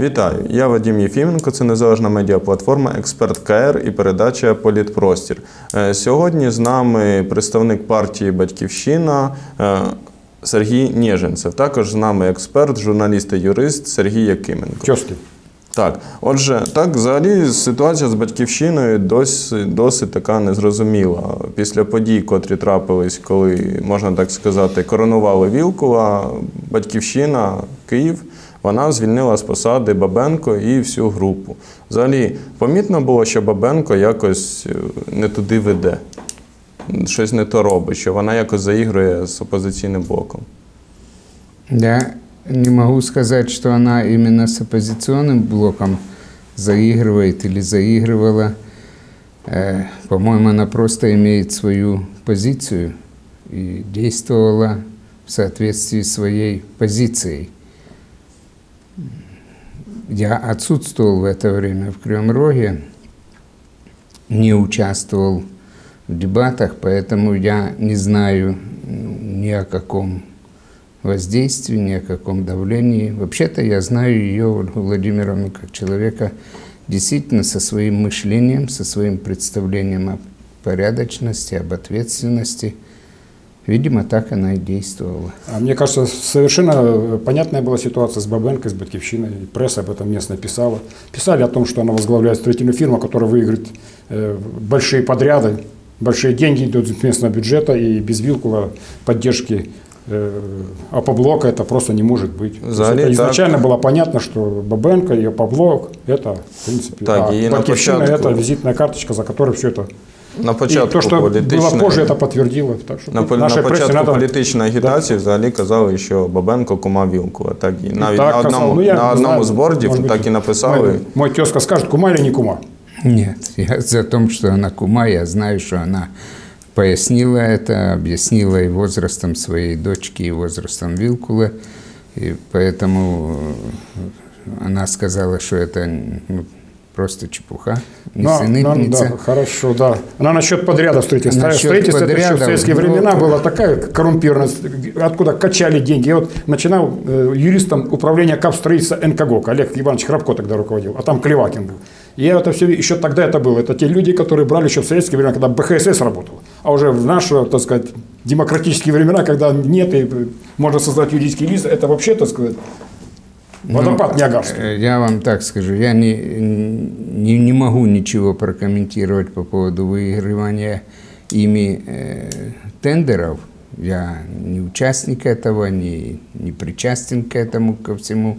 Вітаю, я Вадим Єфіменко, це незалежна медіаплатформа Експерт КР і передача Політпростір. Е, Сьогодні з нами представник партії Батьківщина е, Сергій Нєженцев. Також з нами експерт, журналіст і юрист Сергій Якименко. Тезки. Так, отже, так, взагалі ситуація з батьківщиною досить, досить така незрозуміла. Після подій, котрі трапились, коли, можна так сказати, коронували Вілкова, батьківщина, Київ, вона звільнила з посади Бабенко і всю групу. Взагалі, помітно було, що Бабенко якось е, не туди веде, щось не то робить, що вона якось заігрує з опозиційним блоком. Я не могу сказать, что она именно с оппозиционным блоком заигрывает или заигрывала. Э, По-моему, она просто имеет свою позицию и действовала в соответствии с своей позицией. Я отсутствовал в это время в Кривом Роге, не участвовал в дебатах, поэтому я не знаю ни о каком воздействии, ни о каком давлении. Вообще-то я знаю ее, Ольгу Владимировну, как человека действительно со своим мышлением, со своим представлением о порядочности, об ответственности. Видимо, так она и действовала. А Мне кажется, совершенно понятная была ситуация с Бабенко, с Батьковщиной. Пресса об этом местно писала. Писали о том, что она возглавляет строительную фирму, которая выиграет э, большие подряды, большие деньги идут из местного бюджета, и без Вилкула поддержки э, Апоблока это просто не может быть. То есть Взагалі, это так. изначально было понятно, что Бабенко и Апоблок это, в принципе, Так, а и на Батьковщина початку- это визитная карточка, за которой все это На И початку то, что было політичної- позже, это подтвердило. Так что На, тут пол- на нашей прессе початку надо- політичної агітації взагалі казали, що Бабенко кума Вілкова. Так і навіть так на казав. одному, Ну, я на не одному знаю, з бордів может быть, так і написали. Мой, мой тезка скажет, кума или не кума? Нет, я за том, что она кума, я знаю, что она пояснила это, объяснила и возрастом своей дочки, и возрастом Вилкула, и поэтому э, она сказала, что это ну, просто чепуха, не Ну, сыныбница. да, хорошо, да. Она насчет подряда строительства. Насчет Строительство это еще в советские ну, времена была такая коррумпированность, откуда качали деньги. Я вот начинал э, юристом управления капстроительства НКГОК, Олег Иванович Храбко тогда руководил, а там Клевакин был. И я это все, еще тогда это было. Это те люди, которые брали еще в советские времена, когда БХСС работал. А уже в наши, так сказать, демократические времена, когда нет и э, можно создать юридические лица, это вообще, так сказать, водопад Ниагарский. Э, Я вам так скажу, я не, не, не могу ничего прокомментировать по поводу выигрывания ими э, тендеров. Я не участник этого, не, не причастен к этому, ко всему.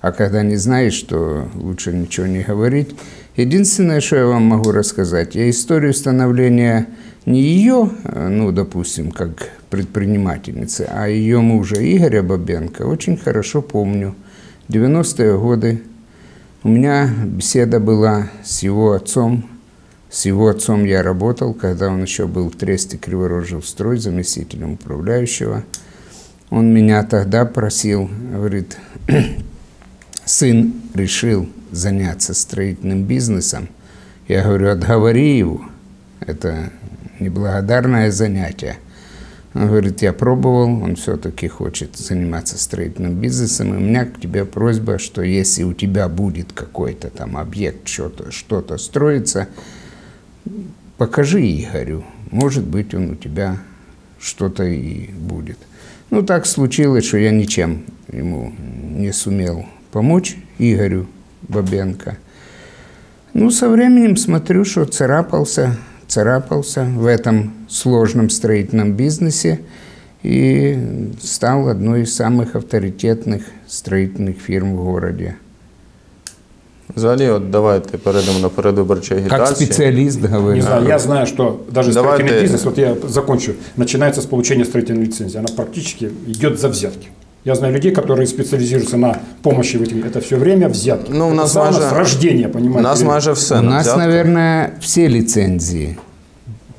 А когда не знаешь, то лучше ничего не говорить. Единственное, что я вам могу рассказать, я историю становления не ее, э, ну, допустим, как предпринимательницы, а ее мужа Игоря Бабенко очень хорошо помню. 90-е годы у меня беседа была с его отцом. С его отцом я работал, когда он еще был в Тресте Криворожьев строй, заместителем управляющего. Он меня тогда просил, говорит, сын решил заняться строительным бизнесом. Я говорю, отговори его. Это неблагодарное занятие. Он говорит, я пробовал, он все-таки хочет заниматься строительным бизнесом. И у меня к тебе просьба, что если у тебя будет какой-то там объект, что-то что строится, покажи Игорю. Может быть, он у тебя что-то и будет. Ну, так случилось, что я ничем ему не сумел помочь, Игорю Бабенко. Ну, со временем смотрю, что царапался, царапался в этом сложном строительном бизнесе и стал одной из самых авторитетных строительных фирм в городе. Взагалі, от давайте перейдемо на передвиборчу Как агітацію. специалист говорю. Не знаю, я знаю, что даже Давайте- строительный бизнес, вот я закончу, начинается с получения строительной лицензии. Она практически идет за взятки. Я знаю людей, которые специализируются на помощи в этих. Это все время взятки. Ну, у Это нас майже- с рождения, У понимаете? нас майже все У на нас, наверное, все лицензии,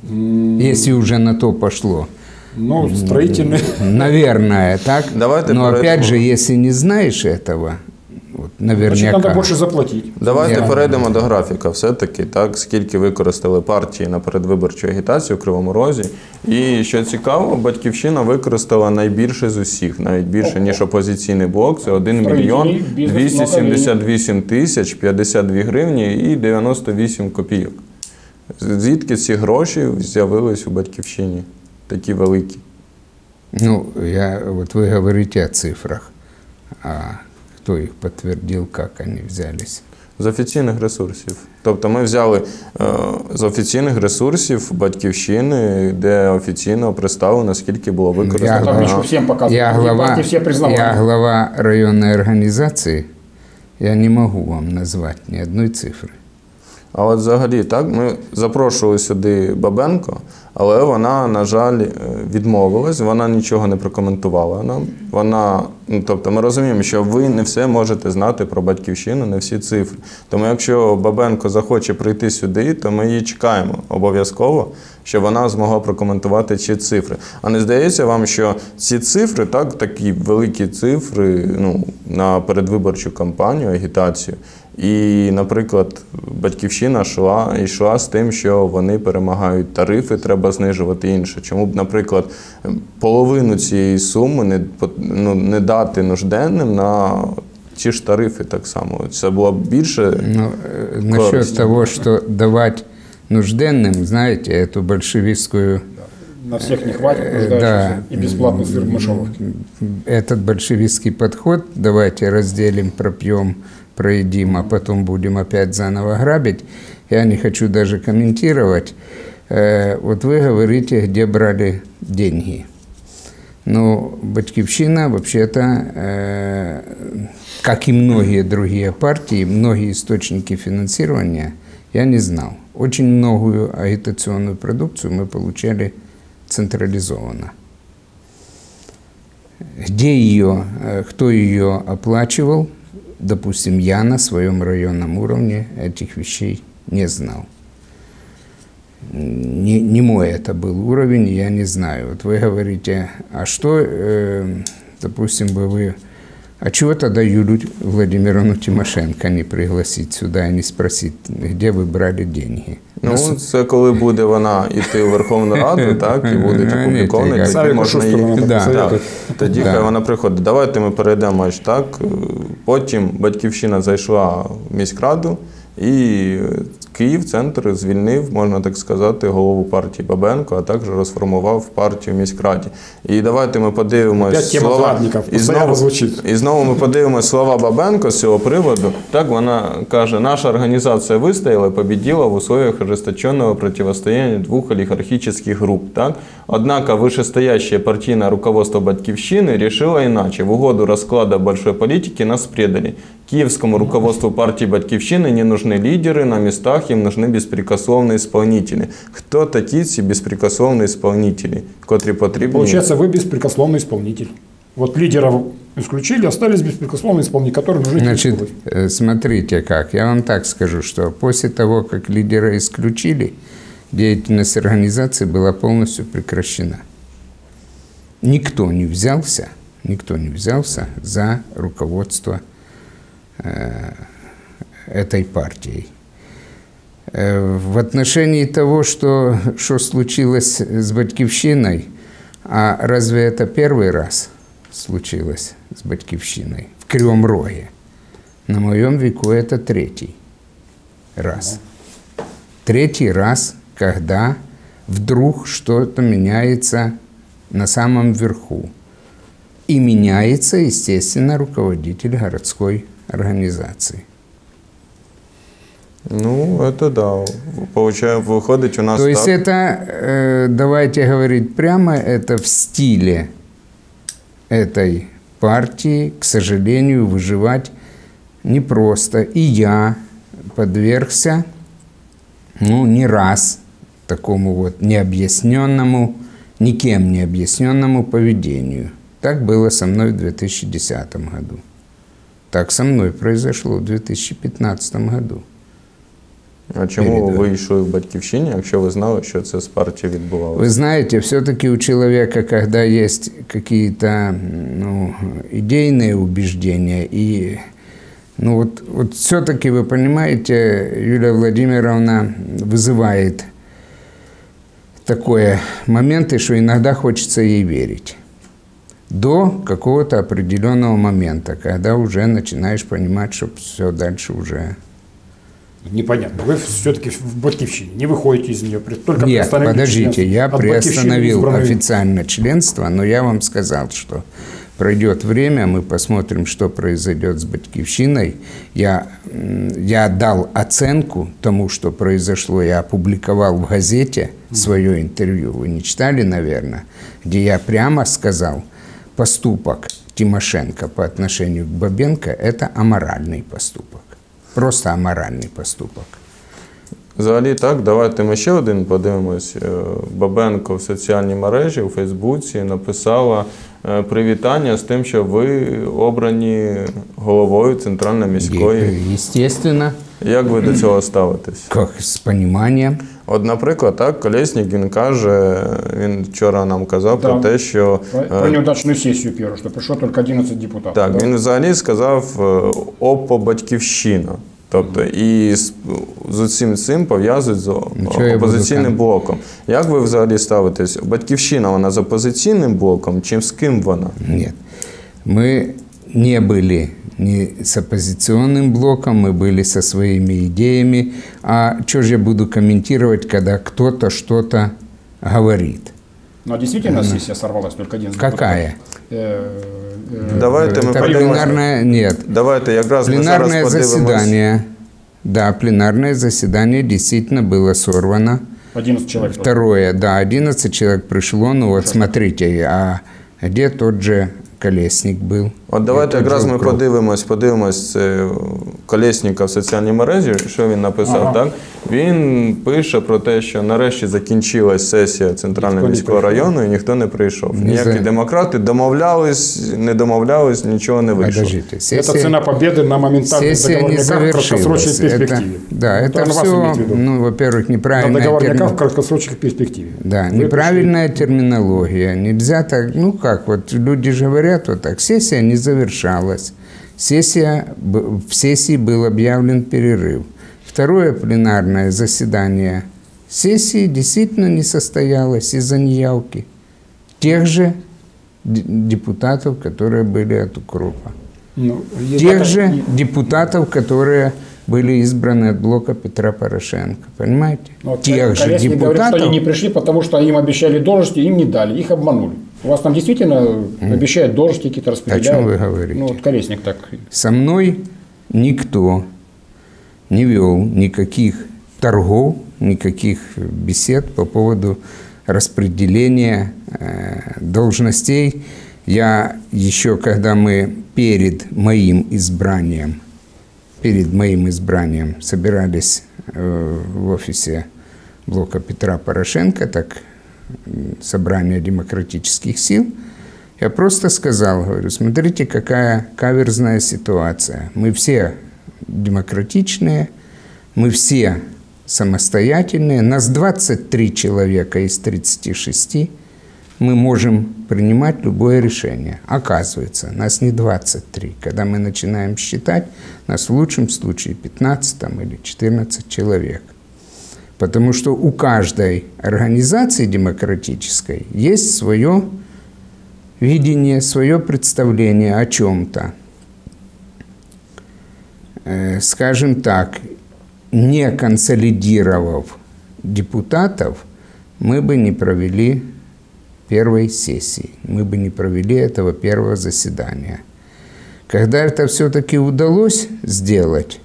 если уже на то пошло. Ну, строительные. Наверное, так. Давайте Но опять это- же, если не знаешь этого, наверняка. надо больше заплатить. Давайте Ні. перейдемо до графіка. Все-таки так, скільки використали партії на передвиборчу агітацію в Кривому Розі. І що цікаво, батьківщина використала найбільше з усіх, навіть більше ніж опозиційний блок. Це 1 мільйон 278 тисяч 52 гривні і 98 копійок. Звідки ці гроші з'явились у батьківщині? Такі великі. Ну, я, вот вы говорите о цифрах, а кто их подтвердил, как они взялись? З офіційних ресурсів. Тобто ми взяли е, з офіційних ресурсів батьківщини, де офіційно представлено, скільки було Я використано. Там на- еще всем показывают. Я глава, я глава районной организации, я не могу вам назвать ни одной цифры. А от взагалі, так, ми запрошували сюди Бабенко, але вона, на жаль, е, відмовилась, вона нічого не прокоментувала нам. Вона, ну, тобто ми розуміємо, що ви не все можете знати про батьківщину, не всі цифри. Тому якщо Бабенко захоче прийти сюди, то ми її чекаємо обов'язково, щоб вона змогла прокоментувати ці цифри. А не здається вам, що ці цифри, так, такі великі цифри ну, на передвиборчу кампанію, агітацію. І, наприклад, батьківщина йшла, йшла з тим, що вони перемагають тарифи, треба знижувати інше. Чому б, наприклад, половину цієї суми не, по- ну, не дати нужденним на ті ж тарифи так само. Це було б більше. Ну, э, насчет Користь. того, что давать нужденным, знаете, эту большевистскую, На всех не хватит, Э, нуждающихся. да. И бесплатный сыр в мышеловке. этот большевистский подход, давайте разделим, пропьем, проедим, а потом будем опять заново грабить, я не хочу даже комментировать. Э, Вот вы говорите, где брали деньги. Ну, Батькивщина, вообще-то, э, как и многие другие партии, многие источники финансирования, я не знал. Очень многую агитационную продукцию мы получали централизованно. Где ее, э, кто ее оплачивал, допустим, я на своем районном уровне этих вещей не знал. Не, не мой это был уровень, я не знаю. Вот вы говорите, а что, э, допустим, бы вы, а чего тогда Юлю Владимировну Тимошенко не пригласить сюда и не спросить, где вы брали деньги? Ну, Нас- це коли буде вона йти у Верховну Раду, так, і будуть Ну, опубліковані, ні, тоді можна її. Да. Тоді Да. хай вона приходить. Давайте ми перейдемо аж так. Потім батьківщина зайшла в міськраду, і Київ центр звільнив, можна так сказати, голову партії Бабенко, а також розформував партію в міськраді. І давайте ми подивимось слова. І знову, і знову ми подивимося слова Бабенко з цього приводу. Так вона каже: наша організація вистояла і победила в условиях ожесточенного противостояния двух олигархических групп. Так? Однако вышестоящее партийное руководство Батьковщины решило иначе. В угоду расклада большой политики нас предали. Киевскому руководству партии Батьковщины не нужны лидеры, на местах им нужны беспрекословные исполнители. Кто такі ці безпрекословні исполнители, котрі потрібні? Получается, вы беспрекословный исполнитель. Вот лидеров исключили, остались беспрекословные исполнители, которые нужны Значит, Киеву. э, смотрите как. Я вам так скажу, что после того, как лидера исключили, деятельность организации была полностью прекращена. Никто не взялся, никто не взялся за руководство э, этой партией. Э, В отношении того, что, что случилось с Батькивщиной, а разве это первый раз случилось с Батькивщиной в Кривом Роге? На моем веку это третий раз. Третий раз, когда вдруг что-то меняется на самом верху. И меняется, естественно, руководитель городской организации. Ну, это да. Получаю, выходит у нас То есть так. это, э, давайте говорить прямо, это в стиле этой партии, к сожалению, выживать непросто. И я подвергся, ну, не раз такому вот необъясненному, никем не объясненному поведению. Так было со мной в 2010 году. Так со мной произошло в 2015 году. А чому Передаю. ви йшли в батьківщині, якщо ви знали, що це з партії Вы відбувалося? знаете, все-таки у человека, когда есть какие-то ну, идейные убеждения и Ну вот, вот все-таки, вы понимаете, Юлия Владимировна вызывает такое моменты, что иногда хочется ей верить. До какого-то определенного момента, когда уже начинаешь понимать, что все дальше уже... Непонятно. Вы все-таки в Батьковщине не выходите из нее. Только Нет, подождите, членство. я От приостановил избранной- официально членство, но я вам сказал, что пройдет время, мы посмотрим, что произойдет с Батьковщиной. Я, я дал оценку тому, что произошло. Я опубликовал в газете свое интервью. Вы не читали, наверное, где я прямо сказал, поступок Тимошенко по отношению к Бабенко – это аморальный поступок. Просто аморальный поступок. Взагалі так, давайте ми ще один подивимось. Е, Бабенко в соціальній мережі у Фейсбуці написала е, привітання з тим, що ви обрані головою Центральної міської. И, естественно, Як ви до цього ставитесь? как с пониманием – От, наприклад, так, Колєснік він каже, він вчора нам казав про те, що Про, е, про неудачную сессию первую, что пришло только 11 депутатов. Так, да? він взагалі сказав е, ОПО Батьківщина. Тобто, і з, з усім цим пов'язують з буду опозиційним блоком. Як ви взагалі ставитесь? Батьківщина вона з опозиційним блоком, чи з ким вона? Нет. Мы не были ни с оппозиционным блоком, мы были со своими идеями. А что же я буду комментировать, когда кто-то что-то говорит? Но действительно сессия сорвалась только 11 Какая? Э, э, Давайте подивимося. пленарное... Нет. Давайте якраз Пленарное заседание. Да, пленарное заседание действительно было сорвано. 11 человек. Второе, да, 11 человек пришло. Ну вот смотрите, а где тот же Колесник был? От давайте Где тот якраз же ми Укроп? подивимось, подивимось це Колєсніка в соціальній мережі, що він написав. Ага. Так? Він пише про те, що нарешті закінчилась сесія Центрального Ніхто не міського прийшов. району і ніхто не прийшов. Ні Ніякі за- демократи домовлялись, не домовлялись, нічого не вийшло. Подождите, Это сессия, цена победы на моментальных сессия не договорниках в завершилась. краткосрочной Это, перспективе. да, Вот это он вас все, имеет в виду. ну, во-первых, на неправильная договорниках терми- в краткосрочной перспективе. Да, Вы неправильная терминология. Нельзя так, ну как, вот люди же говорят вот так, сессия не завершалась. Сессия, в сессии был объявлен перерыв. Второе пленарное заседание сессии действительно не состоялось из-за неявки тех же депутатов, которые были от укропа. Ну, Тех это- же депутатов, которые были избраны от блока Петра Порошенко. Понимаете? Ну, вот Тех же говорит, депутатов. что они не пришли, потому что им обещали должности, им не дали, их обманули. У вас там действительно обещают должности какие-то распределяют? чем вы говорите? Ну, вот Колесник так. Со мной никто не вел никаких торгов, никаких бесед по поводу распределения э, должностей. Я еще, когда мы перед моим избранием, перед моим избранием собирались э, в офисе блока Петра Порошенко, так м, собрание демократических сил, я просто сказал, говорю, смотрите, какая каверзная ситуация. Мы все демократичные, мы все самостоятельные, нас 23 человека из 36, мы можем принимать любое решение. Оказывается, нас не 23. Когда мы начинаем считать, нас в лучшем случае 15 там, или 14 человек. Потому что у каждой организации демократической есть свое видение, свое представление о чем-то. Э, Скажем так, не консолидировав депутатов, мы бы не провели первой сессии, мы бы не провели этого первого заседания. Когда это все-таки удалось сделать,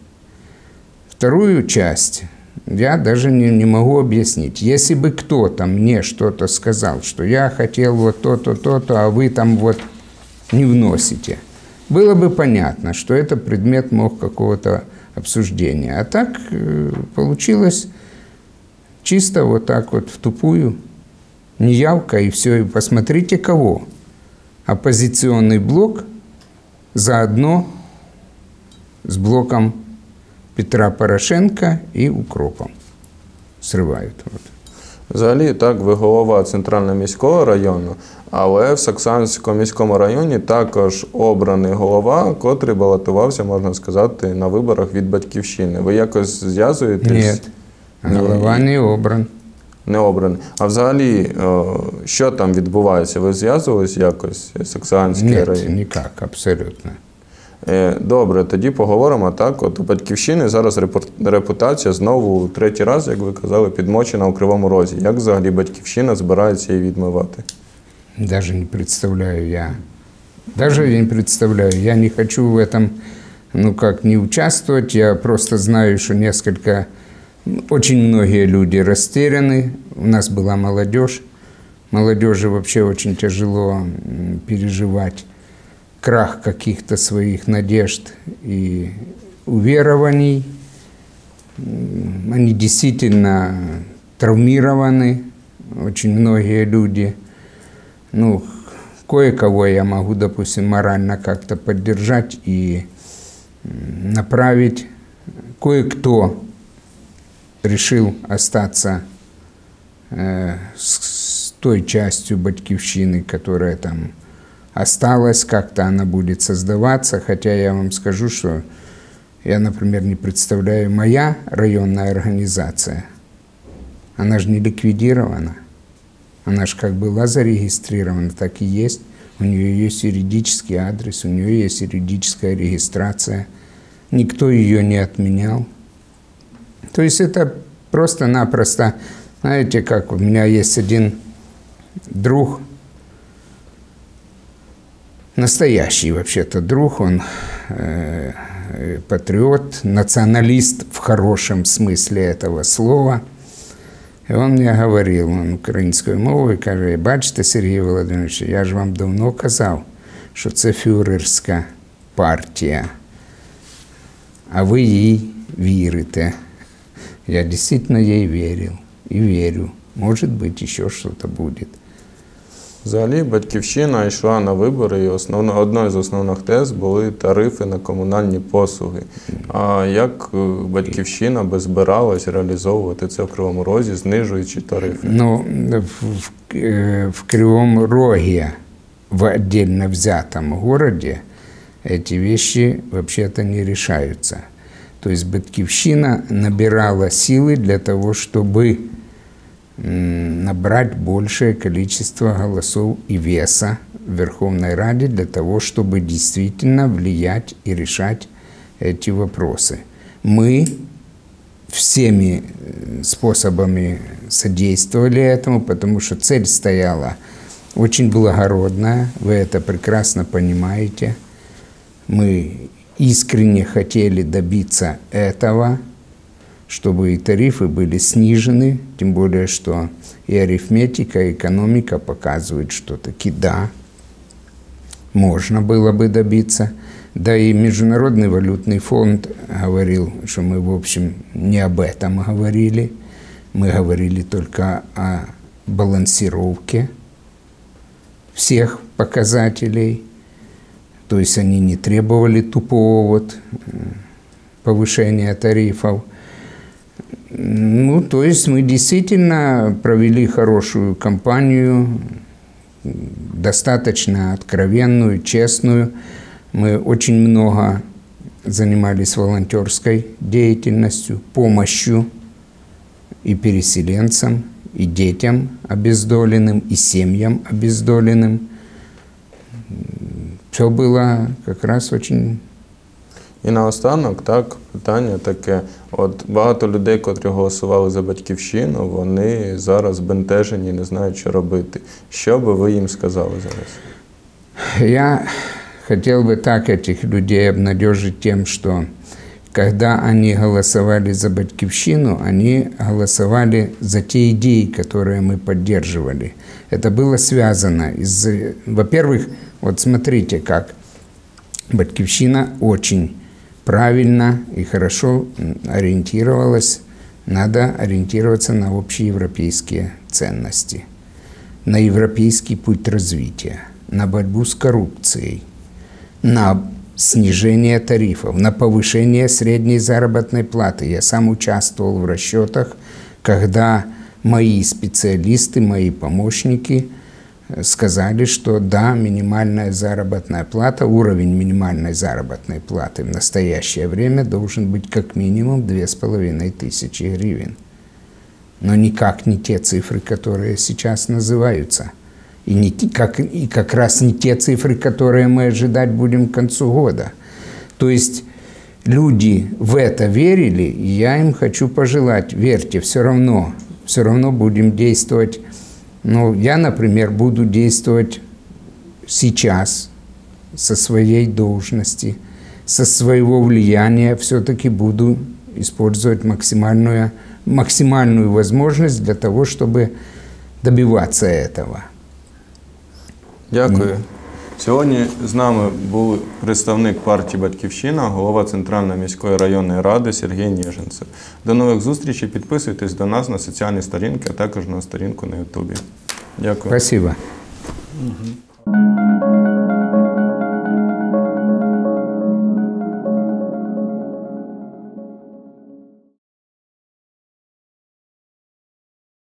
вторую часть я даже не, не могу объяснить. Если бы кто-то мне что-то сказал, что я хотел вот то-то, то-то, а вы там вот не вносите, было бы понятно, что это предмет мог какого-то обсуждения. А так э, получилось чисто вот так вот в тупую, неявка и все. И посмотрите кого. Оппозиционный блок заодно с блоком Петра Порошенко и Укропом срывают. Вот. Взагалі, так, ви голова Центрального міського району, Але в Саксанському міському районі також обраний голова, котрий балотувався, можна сказати, на виборах від батьківщини. Ви якось зв'язуєтесь? Нет, голова не обран. Не обраний. А взагалі, е, що там відбувається? Ви зв'язувались якось Саксанський район? никак, абсолютно. Е, Добре, тоді поговоримо так. От у батьківщини зараз репор- репутація знову третій раз, як ви казали, підмочена у кривому розі. Як взагалі батьківщина збирається її відмивати? Даже не представляю я. Даже не представляю. Я не хочу в этом, ну как, не участвовать. Я просто знаю, что несколько, очень многие люди растеряны. У нас была молодежь. Молодежи вообще очень тяжело м, переживать крах каких-то своих надежд и уверований. Они действительно травмированы, очень многие люди. Ну, кое-кого я могу, допустим, морально как-то поддержать и направить. Кое-кто решил остаться э, с той частью Батькивщины, которая там осталась, как-то она будет создаваться, хотя я вам скажу, что я, например, не представляю, моя районная организация, она же не ликвидирована. Она же как была зарегистрирована, так и есть. У нее есть юридический адрес, у нее есть юридическая регистрация. Никто ее не отменял. То есть это просто-напросто, знаете, как у меня есть один друг, настоящий вообще-то друг, он э, э, патриот, националист в хорошем смысле этого слова. І він мені говорив він українською мовою, каже, бачите, Сергій Володимирович, я ж вам давно казав, що це фюрерська партія, а ви їй вірите. Я дійсно їй вірив і вірю. Може бути, ще щось буде. Взагалі, батьківщина йшла на вибори, і основно, одною з основних тез були тарифи на комунальні послуги. А як е, батьківщина би збиралась реалізовувати це в Кривому Розі, знижуючи тарифи? Ну, в, в, э, в Кривом Роге, в отдельно взятом городе, эти вещи вообще-то не решаются. То есть Батькивщина набирала силы для того, чтобы м, набрать большее количество голосов и веса в Верховной Раде для того, чтобы действительно влиять и решать эти вопросы. Мы всеми э, способами содействовали этому, потому что цель стояла очень благородная, вы это прекрасно понимаете. Мы искренне хотели добиться этого, чтобы и тарифы были снижены, тем более, что и арифметика, и экономика показывают, что таки да, можно было бы добиться. Да и Международный валютный фонд говорил, что мы, в общем, не об этом говорили. Мы говорили только о балансировке всех показателей. То есть они не требовали тупого вот повышения тарифов. Ну, то есть мы действительно провели хорошую кампанию, достаточно откровенную, честную. Мы очень много занимались волонтерской деятельностью, помощью и переселенцам, и детям обездоленным, и семьям обездоленным. Все было как раз очень І наостанок, так, питання таке: от багато людей, котрі голосували за батьківщину, вони зараз бентежені, не знають, що робити. Що би ви їм сказали зараз? Я хотел бы так этих людей обнадежить тем, что когда они голосовали за Батькивщину, они голосовали за те идеи, которые мы поддерживали. Это было связано из... Во-первых, вот смотрите, как Батькивщина очень правильно и хорошо ориентировалась. Надо ориентироваться на общеевропейские ценности, на европейский путь развития, на борьбу с коррупцией, на снижение тарифов, на повышение средней заработной платы. Я сам участвовал в расчетах, когда мои специалисты, мои помощники сказали, что да, минимальная заработная плата, уровень минимальной заработной платы в настоящее время должен быть как минимум 2500 гривен. Но никак не те цифры, которые сейчас называются. И, не, как, и как раз не те цифры, которые мы ожидать будем к концу года. То есть люди в это верили, и я им хочу пожелать, верьте, все равно, все равно будем действовать. Ну, я, например, буду действовать сейчас со своей должности, со своего влияния, все-таки буду использовать максимальную, максимальную возможность для того, чтобы добиваться этого. Дякую. Сьогодні з нами був представник партії Батьківщина, голова Центральної міської районної ради Сергій Ніженцев. До нових зустрічей. Підписуйтесь до нас на соціальні сторінки, а також на сторінку на Ютубі. Дякую. Спасибо.